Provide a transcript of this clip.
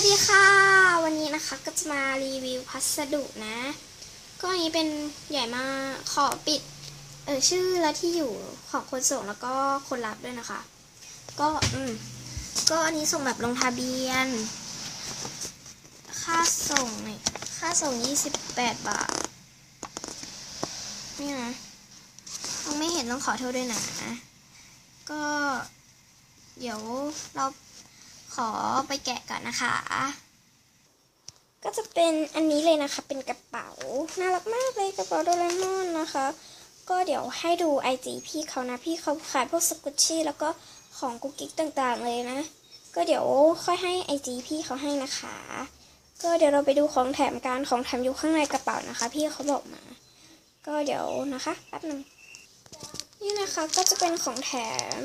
วัสดีค่ะ วันนี้นะคะก็จะมารีวิวพัสดุนะ ก็อันนี้เป็นใหญ่มากขอปิดเออชื่อและที่อยู่ของคนส่งแล้วก็คนรับด้วยนะคะ ก็อืมก็อันนี้ส่งแบบลงทะเบียน ค่าส่งเนี่ยค่าส่ง 28 บาท นี่นะต้องไม่เห็นต้องขอโทษด้วยนะ ก็เดี๋ยวเรา ขอไปแกะก่อนนะคะ ก็จะเป็นอันนี้เลยนะคะ เป็นกระเป๋า น่ารักมากเลยกระเป๋าโดเรมอนนะคะ ก็เดี๋ยวให้ดูไอจีพี่เขานะ พี่เขาขายพวกสกุชชี่แล้วก็ของกุ๊กกิ๊กต่างๆเลยนะ ก็เดี๋ยวค่อยให้ไอจีพี่เขาให้นะคะ ก็เดี๋ยวเราไปดูของแถมการของแถมอยู่ข้างในกระเป๋านะคะ พี่เขาบอกมา ก็เดี๋ยวนะคะแป๊บนึงนี่นะคะก็จะเป็นของแถม